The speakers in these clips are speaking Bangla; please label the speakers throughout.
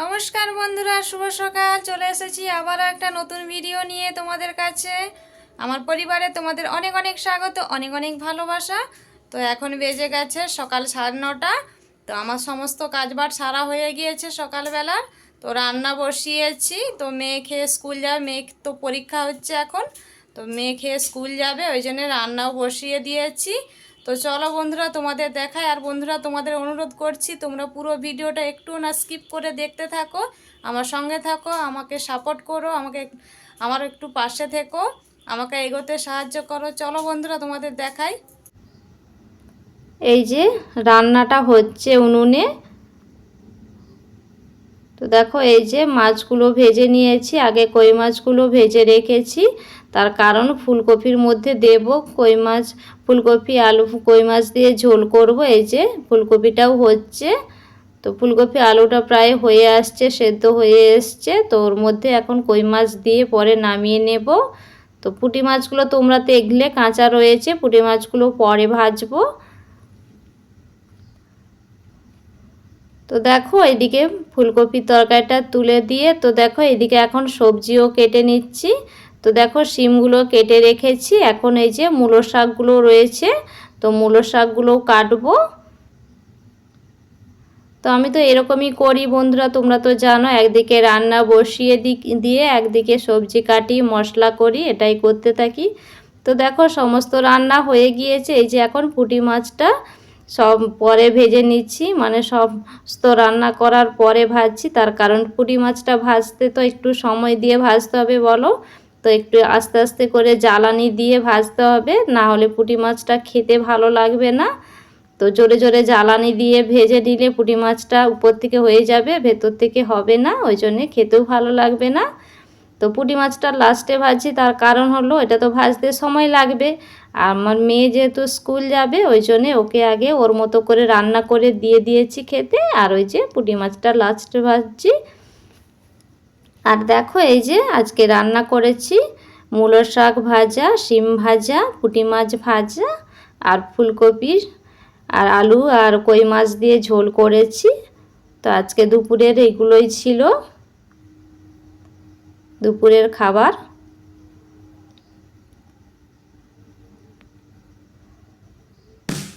Speaker 1: নমস্কার বন্ধুরা, শুভ সকাল। চলে এসেছি আবারও একটা নতুন ভিডিও নিয়ে তোমাদের কাছে। আমার পরিবারে তোমাদের অনেক অনেক স্বাগত, অনেক অনেক ভালোবাসা। তো এখন বেজে গেছে সকাল সাড়ে নটা। তো আমার সমস্ত কাজবাজ সারা হয়ে গিয়েছে সকালবেলা তো রান্না বসিয়েছি। তো মেয়ে খেয়ে স্কুল যাবে মেয়ে তো পরীক্ষা হচ্ছে এখন। তো মেয়ে খেয়ে স্কুল যাবে, ওই জন্য রান্নাও বসিয়ে দিয়েছি। তো চলো বন্ধুরা, তোমাদের দেখায় আর বন্ধুরা, তোমাদের অনুরোধ করছি, তোমরা পুরো ভিডিওটা একটু না স্কিপ করে দেখতে থাকো, আমার সঙ্গে থাকো, আমাকে সাপোর্ট করো, আমাকে আমার একটু পাশে থেকো, আমাকে এগোতে সাহায্য করো। চলো বন্ধুরা, তোমাদের দেখাই।
Speaker 2: এই যে রান্নাটা হচ্ছে উনুনে। তো দেখো এই যে মাছগুলো ভেজে নিয়েছি, আগে কই মাছগুলো ভেজে রেখেছি। তার কারণ ফুলকপির মধ্যে দেব কই মাছ, ফুলকপি, আলু, কই মাছ দিয়ে ঝোল করব। এই যে ফুলকপিটাও হচ্ছে, তো ফুলকপি আলুটা প্রায় হয়ে আসছে, সেদ্ধ হয়ে এসছে। তো ওর মধ্যে এখন কই মাছ দিয়ে পরে নামিয়ে নেব। তো পুঁটি মাছগুলো তোমরা দেখলে কাঁচা রয়েছে, পুঁটি মাছগুলো পরে ভাজবো। তো দেখো এদিকে ফুলকপির তরকারিটা তুলে দিয়ে, তো দেখো এদিকে এখন সবজিও কেটে নিচ্ছি। তো দেখো শিমগুলো কেটে রেখেছি, এখন এই যে মূলো শাকগুলো রয়েছে, তো মূলো শাকগুলোও কাটবো। তো আমি তো এরকমই করি বন্ধুরা, তোমরা তো জানো, একদিকে রান্না বসিয়ে দিয়ে একদিকে সবজি কাটি, মশলা করি, এটাই করতে থাকি। তো দেখো সমস্ত রান্না হয়ে গিয়েছে, এই যে এখন পুঁটি মাছটা সব পরে ভেজে নিচ্ছি মানে সমস্ত রান্না করার পরে ভাজছি, তার কারণ পুঁটি মাছটা ভাজতে তো একটু সময় দিয়ে ভাজতে হবে বলো। তো একটু আস্তে আস্তে করে জ্বালানি দিয়ে ভাজতে হবে, না হলে পুঁটি মাছটা খেতে ভালো লাগবে না। তো জোরে জোরে জ্বালানি দিয়ে ভেজে দিলে পুঁটি মাছটা উপর থেকে হয়ে যাবে, ভেতর থেকে হবে না, ওই জন্যে খেতেও ভালো লাগবে না। তো পুঁটি মাছটা লাস্টে ভাজছি, তার কারণ হলো এটা তো ভাজতে সময় লাগবে। আর আমার মেয়ে যেহেতু স্কুল যাবে, ওই জন্যে ওকে আগে ওর মতো করে রান্না করে দিয়ে দিয়েছি খেতে, আর ওই যে পুঁটি মাছটা লাস্টে ভাজছি। আর দেখো এই যে আজকে রান্না করেছি, মূলো শাক ভাজা, শিম ভাজা, পুঁটি মাছ ভাজা, আর ফুলকপির, আর আলু আর কই মাছ দিয়ে ঝোল করেছি। তো আজকে দুপুরের এইগুলোই ছিল। দুপুরের খাবার?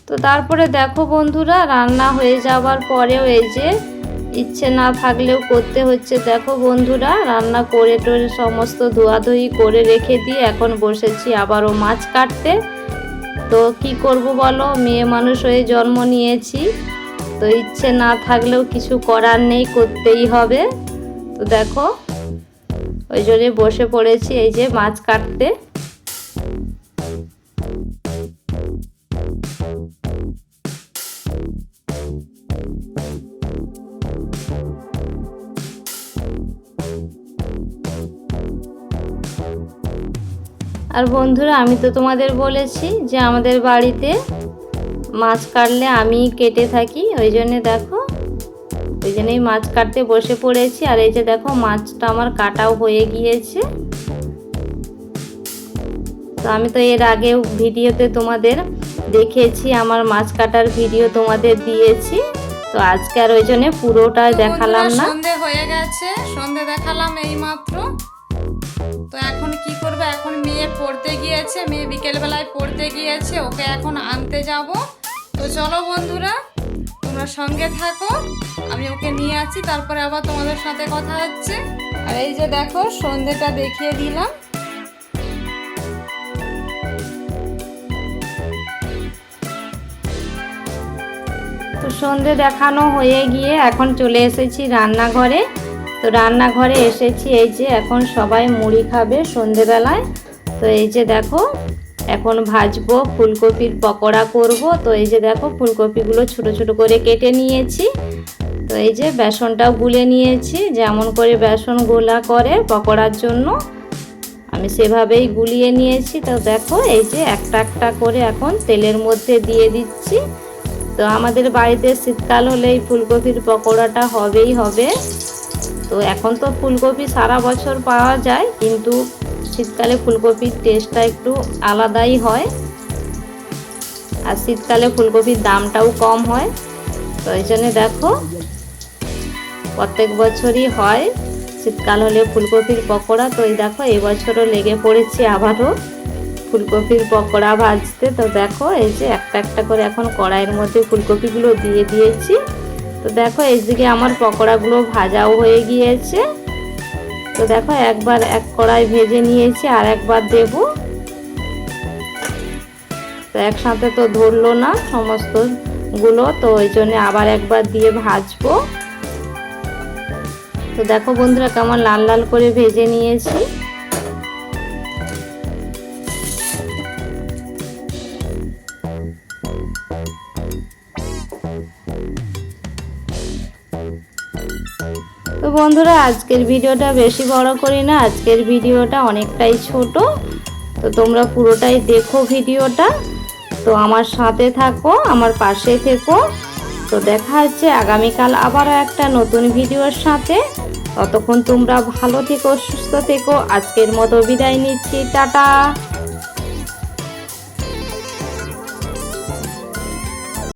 Speaker 2: তো তারপরে দেখো বন্ধুরা, রান্না হয়ে যাওয়ার পরেও এই যে ইচ্ছে না থাকলেও করতে হচ্ছে। দেখো বন্ধুরা, রান্না করে টোরে সমস্ত ধোয়াধুয়ি করে রেখে দিয়ে এখন বসেছি আবারও মাছ কাটতে। তো কি করব বলো? মেয়ে মানুষ হয়ে জন্ম নিয়েছি। তো ইচ্ছে না থাকলেও কিছু করার নেই, করতেই হবে। তো দেখো ওই জন্যে বসে পড়েছি, এই যে মাছ কাটতে। আর বন্ধুরা, আমি তো তোমাদের বলেছি যে আমাদের বাড়িতে মাছ কাটলে আমি কেটে থাকি, ওই জন্যে দেখো ওই জন্যই মাছ কাটতে বসে পড়েছি। আর এই যে দেখো মাছটা আমার কাটাও হয়ে গিয়েছে। তো আমি তো এর আগে ভিডিওতে তোমাদের দেখেছি আমার মাছ কাটার ভিডিও তোমাদের দিয়েছি। তো আজকে আর ওই জন্য পুরোটা দেখালাম না।
Speaker 1: সন্ধে হয়ে গেছে সন্ধে দেখালাম এই মাত্র তো এখন কি করবে? এখন মেয়ে পড়তে গিয়েছে মেয়ে বিকেলবেলায় পড়তে গিয়েছে ওকে এখন আনতে যাব। তো চলো বন্ধুরা তোমরা সঙ্গে থাকো। আমি ওকে নিয়ে আছি তারপরে আবার তোমাদের সাথে কথা হচ্ছে। আর এই যে দেখো, সন্ধেটা দেখিয়ে দিলাম।
Speaker 2: তো সন্ধে দেখানো হয়ে গিয়ে এখন চলে এসেছি রান্নাঘরে। তো রান্নাঘরে এসেছি, এই যে এখন সবাই মুড়ি খাবে সন্ধেবেলায়। তো এই যে দেখো এখন ভাজবো, ফুলকপির পকোড়া করব। তো এই যে দেখো, ফুলকপিগুলো ছোট ছোট করে কেটে নিয়েছি। তো এই যে বেসনটাও গুলে নিয়েছি, যেমন করে বেসন গোলা করে পকোড়ার জন্য। আমি সেভাবেই গুলিয়ে নিয়েছি। তো দেখো, এই যে একটা একটা করে এখন তেলের মধ্যে দিয়ে দিচ্ছি। তো আমাদের বাড়িতে শীতকাল হলে এই ফুলকপির পকোড়াটা হবেই হবে। তো এখন তো ফুলকপি সারা বছর পাওয়া যায়, কিন্তু শীতকালে ফুলকপির টেস্টটা একটু আলাদাই হয়। আর শীতকালে ফুলকপির দামটাও কম হয়। তো এই জন্যে দেখো, প্রত্যেক বছরই হয়। শীতকাল হলে ফুলকপির পকোড়া। তো এই দেখো এবছরও লেগে পড়েছি আবারও ফুলকপির পকোড়া ভাজতে। তো দেখো, এই যে একটা একটা করে এখন কড়াইয়ের মধ্যে ফুলকপিগুলো দিয়ে দিয়েছি। তো দেখো, এইদিকে আমার পকোড়াগুলো ভাজাও হয়ে গিয়েছে। তো দেখো, একবার এক কড়াই ভেজে নিয়েছি আর একবার দেব। তো একসাথে তো ধরলো না সমস্তগুলো তো ওই জন্য আবার একবার দিয়ে ভাজবো। তো দেখো বন্ধুরা, কেমন লাল লাল করে ভেজে নিয়েছি। বন্ধুরা, আজকের ভিডিওটা বেশি বড় করি না। আজকের ভিডিওটা অনেকটাই ছোট। তো তোমরা পুরোটাই দেখো ভিডিওটা। তো আমার সাথে থাকো, আমার পাশে থেকো। তো দেখা হচ্ছে আগামীকাল আবারও একটা নতুন ভিডিওর সাথে। ততক্ষণ তোমরা ভালো থেকো, সুস্থ থেকো। আজকের মতো বিদায় নিচ্ছি। টাটা!